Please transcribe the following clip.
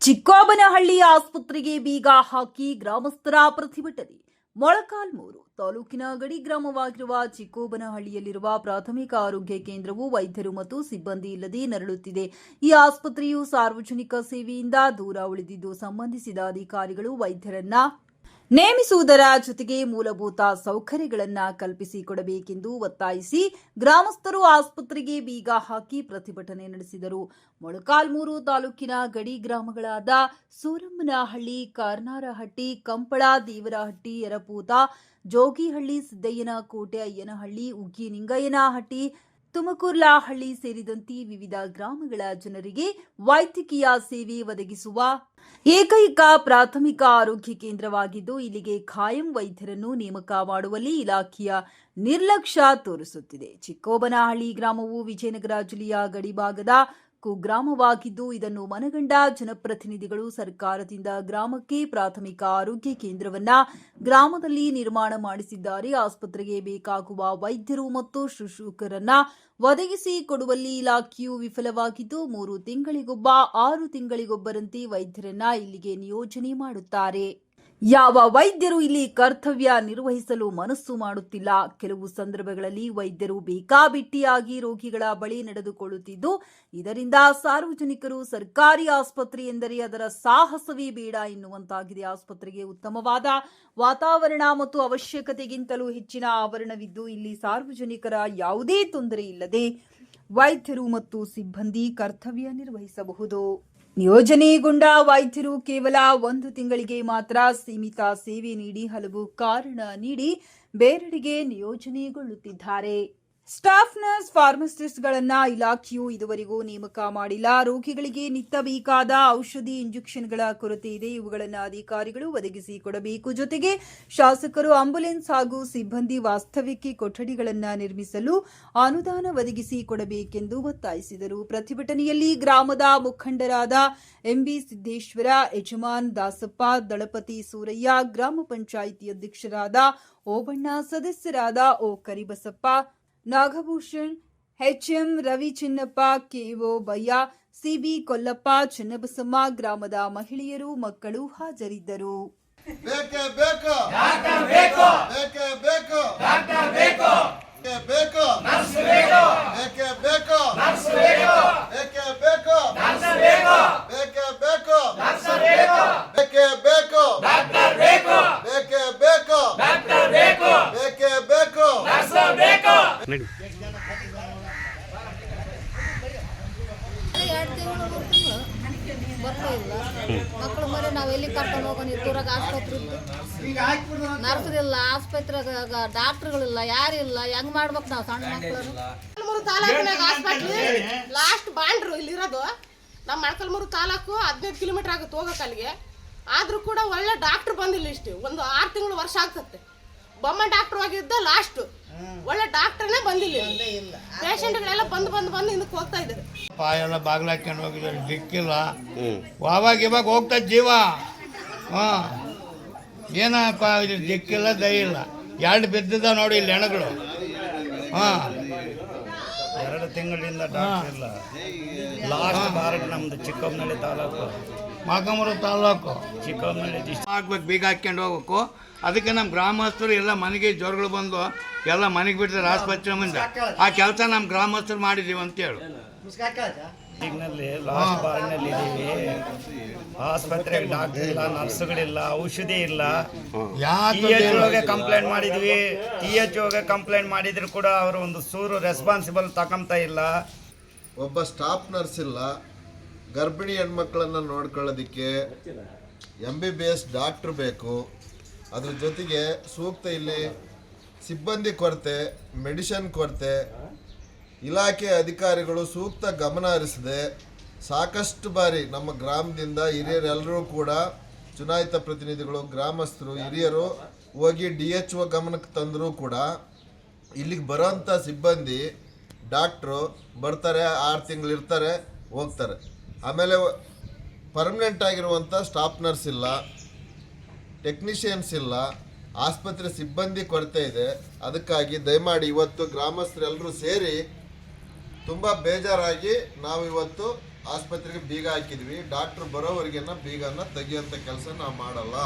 ಚಿಕ್ಕೋಬನಹಳ್ಳಿ ಆಸ್ಪತ್ರೆಗೆ ಬೀಗ ಹಾಕಿ ಗ್ರಾಮಸ್ಥರ ಪ್ರತಿಭಟನೆ ಮೊಳಕಾಲ್ಮೂರು ತಾಲೂಕಿನ ಗಡಿ ಗ್ರಾಮವಾಗಿರುವ ಚಿಕ್ಕೋಬನಹಳ್ಳಿಯಲ್ಲಿರುವ ಪ್ರಾಥಮಿಕ ಆರೋಗ್ಯ ಕೇಂದ್ರವು ವೈದ್ಯರು ಮತ್ತು ಸಿಬ್ಬಂದಿ ಇಲ್ಲದೆ ನರಳುತ್ತಿದೆ. ಈ ಆಸ್ಪತ್ರೆಯು ಸಾರ್ವಜನಿಕ ಸೇವೆಯಿಂದ ದೂರ ಉಳಿದಿದ್ದು ಸಂಬಂಧಿಸಿದ ಅಧಿಕಾರಿಗಳು ವೈದ್ಯರನ್ನ ನೇಮಿಸುವುದರ ಜೊತೆಗೆ ಮೂಲಭೂತ ಸೌಕರ್ಯಗಳನ್ನು ಕಲ್ಪಿಸಿಕೊಡಬೇಕೆಂದು ಒತ್ತಾಯಿಸಿ ಗ್ರಾಮಸ್ಥರು ಆಸ್ಪತ್ರೆಗೆ ಬೀಗ ಹಾಕಿ ಪ್ರತಿಭಟನೆ ನಡೆಸಿದರು. ಮೊಳಕಾಲ್ಮೂರು ತಾಲೂಕಿನ ಗಡಿ ಗ್ರಾಮಗಳಾದ ಸೂರಮ್ಮನಹಳ್ಳಿ, ಕಾರ್ನಾರಹಟ್ಟಿ, ಕಂಪಳ, ದೇವರಹಟ್ಟಿ, ಯರಪೂತ, ಜೋಗಿಹಳ್ಳಿ ಸಿದ್ದಯ್ಯನ ಕೋಟೆ ಅಯ್ಯನಹಳ್ಳಿ ಉಗ್ಗಿ ನಿಂಗಯ್ಯನಹಟ್ಟಿ ತುಮಕೂರ್ಲಾಹಳ್ಳಿ ಸೇರಿದಂತೆ ವಿವಿಧ ಗ್ರಾಮಗಳ ಜನರಿಗೆ ವೈದ್ಯಕೀಯ ಸೇವೆ ಒದಗಿಸುವ ಏಕೈಕ ಪ್ರಾಥಮಿಕ ಆರೋಗ್ಯ ಕೇಂದ್ರವಾಗಿದ್ದು, ಇಲ್ಲಿಗೆ ಖಾಯಂ ವೈದ್ಯರನ್ನು ನೇಮಕ ಮಾಡುವಲ್ಲಿ ಇಲಾಖೆಯ ನಿರ್ಲಕ್ಷ್ಯ ತೋರಿಸುತ್ತಿದೆ. ಚಿಕ್ಕೋಬನಹಳ್ಳಿ ಗ್ರಾಮವು ವಿಜಯನಗರ ಜಿಲ್ಲೆಯ ಗಡಿಭಾಗದ ಕುಗ್ರಾಮವಾಗಿದ್ದು ಇದನ್ನು ಮನಗಂಡ ಜನಪ್ರತಿನಿಧಿಗಳು ಸರ್ಕಾರದಿಂದ ಗ್ರಾಮಕ್ಕೆ ಪ್ರಾಥಮಿಕ ಆರೋಗ್ಯ ಕೇಂದ್ರವನ್ನ ಗ್ರಾಮದಲ್ಲಿ ನಿರ್ಮಾಣ ಮಾಡಿಸಿದ್ದಾರೆ. ಆಸ್ಪತ್ರೆಗೆ ಬೇಕಾಗುವ ವೈದ್ಯರು ಮತ್ತು ಶುಶ್ರೂಷಕರನ್ನ ಒದಗಿಸಿ ಕೊಡುವಲ್ಲಿ ಇಲಾಖೆಯು ವಿಫಲವಾಗಿದ್ದು, ಮೂರು ತಿಂಗಳಿಗೊಬ್ಬ, ಆರು ತಿಂಗಳಿಗೊಬ್ಬರಂತೆ ವೈದ್ಯರನ್ನ ಇಲ್ಲಿಗೆ ನಿಯೋಜನೆ ಮಾಡುತ್ತಾರೆ. ಯಾವ ವೈದ್ಯರು ಇಲ್ಲಿ ಕರ್ತವ್ಯ ನಿರ್ವಹಿಸಲು ಮನಸ್ಸು ಮಾಡುತ್ತಿಲ್ಲ? ಕೆಲವು ಸಂದರ್ಭಗಳಲ್ಲಿ ವೈದ್ಯರು ಬೇಕಾಬಿಟ್ಟಿಯಾಗಿ ರೋಗಿಗಳ ಬಳಿ ನಡೆದುಕೊಳ್ಳುತ್ತಿದ್ದು, ಇದರಿಂದ ಸಾರ್ವಜನಿಕರು ಸರ್ಕಾರಿ ಆಸ್ಪತ್ರೆ ಎಂದರೆ ಅದರ ಸಾಹಸವೇ ಬೇಡ ಎನ್ನುವಂತಾಗಿದೆ. ಆಸ್ಪತ್ರೆಗೆ ಉತ್ತಮವಾದ ವಾತಾವರಣ ಮತ್ತು ಅವಶ್ಯಕತೆಗಿಂತಲೂ ಹೆಚ್ಚಿನ ಆವರಣವಿದ್ದು, ಇಲ್ಲಿ ಸಾರ್ವಜನಿಕರ ಯಾವುದೇ ತೊಂದರೆ ಇಲ್ಲದೆ ವೈದ್ಯರು ಮತ್ತು ಸಿಬ್ಬಂದಿ ಕರ್ತವ್ಯ ನಿರ್ವಹಿಸಬಹುದು. ನಿಯೋಜನೆಗೊಂಡ ವೈದ್ಯರು ಕೇವಲ ಒಂದು ತಿಂಗಳಿಗೆ ಮಾತ್ರ ಸೀಮಿತ ಸೇವೆ ನೀಡಿ ಹಲವು ಕಾರಣ ನೀಡಿ ಬೇರೆಡೆಗೆ ನಿಯೋಜನೆಗೊಳ್ಳುತ್ತಿದ್ದಾರೆ. ಸ್ಟಾಫ್ ನರ್ಸ್ ಫಾರ್ಮಸಿಸ್ಟ್ಗಳನ್ನ ಇಲಾಖೆಯು ಇದುವರೆಗೂ ನೇಮಕ ಮಾಡಿಲ್ಲ. ರೋಗಿಗಳಿಗೆ ನಿತ್ತಬೇಕಾದ ಔಷಧಿ ಇಂಜೆಕ್ಷನ್ಗಳ ಕೊರತೆ ಇದೆ. ಇವುಗಳನ್ನು ಅಧಿಕಾರಿಗಳು ಒದಗಿಸಿ ಕೊಡಬೇಕು. ಜೊತೆಗೆ ಶಾಸಕರು ಆಂಬುಲೆನ್ಸ್ ಹಾಗೂ ಸಿಬ್ಬಂದಿ ವಾಸ್ತವ್ಯಕ್ಕೆ ಕೊಠಡಿಗಳನ್ನು ನಿರ್ಮಿಸಲು ಅನುದಾನ ಒದಗಿಸಿ ಕೊಡಬೇಕೆಂದು ಒತ್ತಾಯಿಸಿದರು. ಪ್ರತಿಭಟನೆಯಲ್ಲಿ ಗ್ರಾಮದ ಮುಖಂಡರಾದ ಎಂಬಿ ಸಿದ್ದೇಶ್ವರ, ಯಜಮಾನ್ ದಾಸಪ್ಪ, ದಳಪತಿ ಸೂರಯ್ಯ, ಗ್ರಾಮ ಪಂಚಾಯಿತಿ ಅಧ್ಯಕ್ಷರಾದ ಓಬಣ್ಣ, ಸದಸ್ಯರಾದ O Karibasappa Nagabhushan HM Ravi Chinnappa KO Bayya CB Kollappa Channabasamma ಗ್ರಾಮದ ಮಹಿಳೆಯರು ಮಕ್ಕಳು ಹಾಜರಿದ್ದರು. ಬೇಕೇ ಬೇಕು ಡಾಕ್ಟರ್ ಬೇಕು ಬೇಕೇ ಬೇಕು ಡಾಕ್ಟರ್ ಬೇಕು ಬೇಕು ನರ್ಸ್ ಬೇಕು ಬೇಕೇ ಬೇಕು ನರ್ಸ್ ಬೇಕು ಬೇಕೇ ಬೇಕು ನರ್ಸ್ ಬೇಕು ಬೇಕೇ ಬೇಕು ನರ್ಸ್ ಬೇಕು ಬೇಕೇ ಬೇಕು ಡಾಕ್ಟರ್ ಬೇಕು ಬೇಕೇ ಬೇಕು ಡಾಕ್ಟರ್ ಬೇಕು ಬೇಕೇ ಬೇಕು ನರ್ಸ್ ಇಲ್ಲ. ಮಕ್ಕಳು ಮರಿ ನಾವು ಎಲ್ಲಿ ಕರ್ಕೊಂಡು ಹೋಗೋಣ ದೂರಾಗ ಆಸ್ಪತ್ರೆ ನರ್ಸರಿಲ್ಲ, ಆಸ್ಪತ್ರೆಗ ಡಾಕ್ಟ್ರುಗಳಿಲ್ಲ ಯಾರಿಲ್ಲ ಹೆಂಗ್ ಮಾಡ್ಬೇಕು ನಾವು ಸಣ್ಣ ಮಕ್ಕಳು ಮೂರು ತಾಲೂಕಿನಾಗ ಆಸ್ಪತ್ರೆ. ಲಾಸ್ಟ್ ಬಾಂಡ್ರು ಇಲ್ಲಿರೋದು. ನಮ್ಮ ಮೊಳಕಲ್ಮೂರು ತಾಲೂಕು ಹದಿನೈದು ಕಿಲೋಮೀಟರ್ ಆಗುತ್ತೆ ಹೋಗಕ್ಕೆ ಅಲ್ಲಿಗೆ. ಆದ್ರೂ ಕೂಡ ಒಳ್ಳೆ ಡಾಕ್ಟರ್ ಬಂದಿಲ್ಲ ಇಷ್ಟು. ಒಂದು ಆರು ತಿಂಗಳು ವರ್ಷ ಆಗ್ತತ್ತೆ. ಬೊಮ್ಮ ಡಾಕ್ಟರ್ ಆಗಿದ್ದ ಲಾಸ್ಟ್. ಒಳ್ಳೆ ಡಾಕ್ಟರ್ನೇ ಬಂದಿಲ್ಲ ಪೇಷಂಟ್ಗಳೆಲ್ಲ ಬಂದು ಬಂದು ಬಂದು ಹಿಂದಕ್ಕೆ ಹೋಗ್ತಾ ಇದ್ದಾರೆ. ಪಾಯೆಲ್ಲ ಬಾಗಿಲು ಹಾಕೊಂಡು ಹೋಗಿದ್ದಾರೆ ದಿಕ್ಕಿಲ್ಲ. ಅವಾಗ ಇವಾಗ ಹೋಗ್ತಾ ಜೀವ. ಹಾಂ. ಏನಪ್ಪ ಇದು ದಿಕ್ಕಿಲ್ಲ ದಯ ಇಲ್ಲ ಎರಡು ಬಿದ್ದಿದ್ದ ನೋಡಿ ಇಲ್ಲಿ ಹೆಣಗಳು. ಹಾಂ. ಎರಡು ತಿಂಗಳಿಂದ ಡಾಕ್ಟರ್ ಇಲ್ಲ. ಲಾಸ್ಟ್ ಬಾರ್ಗ್ ನಮ್ದು ಚಿಕ್ಕಮ್ಮನಳ್ಳಿ ತಾಲೂಕು. ಮಾಕಮೂರು ಡಿಸ್ಟ್ರಿಕ್ಟ್ ಹಾಕ್ಬೇಕು ಬೀಗ ಹಾಕ್ಕೊಂಡು ಹೋಗ್ಬೇಕು. ಅದಕ್ಕೆ ನಮ್ಮ ಗ್ರಾಮಸ್ಥರು ಎಲ್ಲ ಮನೆಗೆ ಜ್ವರಗಳು ಬಂದು ಎಲ್ಲ ಮನೆಗೆ ಬಿಡ್ತಾರೆ ಆಸ್ಪತ್ರೆ ಮುಂದೆ. ಆ ಕೆಲಸ ನಮ್ಮ ಗ್ರಾಮಸ್ಥರು ಮಾಡಿದ್ದೀವಿ ಅಂತೇಳು. ಲಾಸ್ಟ್ ಬಾರ್ನಲ್ಲಿ ಇದ್ದೀವಿ ಆಸ್ಪತ್ರೆಗೆ ಡಾಕ್ಟರ್ ಇಲ್ಲ ನರ್ಸ್ಗಳಿಲ್ಲ ಔಷಧಿ ಇಲ್ಲ. ಟಿ ಎಚ್ ಓಗೆ ಕಂಪ್ಲೇಂಟ್ ಮಾಡಿದ್ವಿ. ಟಿ ಎಚ್ ಓಗೆ ಕಂಪ್ಲೇಂಟ್ ಮಾಡಿದ್ರು ಕೂಡ ಅವರು ಒಂದು ಸೂರು ರೆಸ್ಪಾನ್ಸಿಬಲ್ ತಗೊಂತ ಇಲ್ಲ. ಒಬ್ಬ ಸ್ಟಾಫ್ ನರ್ಸ್ ಇಲ್ಲ. ಗರ್ಭಿಣಿ ಹೆಣ್ಮಕ್ಳನ್ನ ನೋಡ್ಕೊಳ್ಳೋದಕ್ಕೆ M B B S doctor ಬೇಕು. ಅದ್ರ ಜೊತೆಗೆ ಸೂಕ್ತ ಇಲ್ಲಿ ಸಿಬ್ಬಂದಿ ಕೊರತೆ, ಮೆಡಿಷನ್ ಕೊರತೆ, ಇಲಾಖೆ ಅಧಿಕಾರಿಗಳು ಸೂಕ್ತ ಗಮನ ಹರಿಸದೆ ಸಾಕಷ್ಟು ಬಾರಿ ನಮ್ಮ ಗ್ರಾಮದಿಂದ ಹಿರಿಯರೆಲ್ಲರೂ ಕೂಡ ಚುನಾಯಿತ ಪ್ರತಿನಿಧಿಗಳು, ಗ್ರಾಮಸ್ಥರು, ಹಿರಿಯರು ಹೋಗಿ ಡಿ ಎಚ್ ಒ ಗಮನಕ್ಕೆ ತಂದರೂ ಕೂಡ ಇಲ್ಲಿಗೆ ಬರೋಂಥ ಸಿಬ್ಬಂದಿ ಡಾಕ್ಟ್ರು ಬರ್ತಾರೆ, ಆರು ತಿಂಗಳು ಇರ್ತಾರೆ, ಹೋಗ್ತಾರೆ. ಆಮೇಲೆ ಪರ್ಮನೆಂಟ್ ಆಗಿರುವಂಥ ಸ್ಟಾಫ್ ನರ್ಸ್ ಇಲ್ಲ ಟೆಕ್ನಿಷಿಯನ್ಸ್ ಇಲ್ಲ, ಆಸ್ಪತ್ರೆ ಸಿಬ್ಬಂದಿ ಕೊರತೆ ಇದೆ. ಅದಕ್ಕಾಗಿ ದಯಮಾಡಿ ಇವತ್ತು ಗ್ರಾಮಸ್ಥರೆಲ್ಲರೂ ಸೇರಿ ತುಂಬ ಬೇಜಾರಾಗಿ ನಾವು ಇವತ್ತು ಆಸ್ಪತ್ರೆಗೆ ಬೀಗ ಹಾಕಿದ್ವಿ. ಡಾಕ್ಟ್ರು ಬರೋವರೆಗೆನ ಬೀಗನ ತೆಗಿಯೋಂಥ ಕೆಲಸ ನಾವು ಮಾಡಲ್ಲ.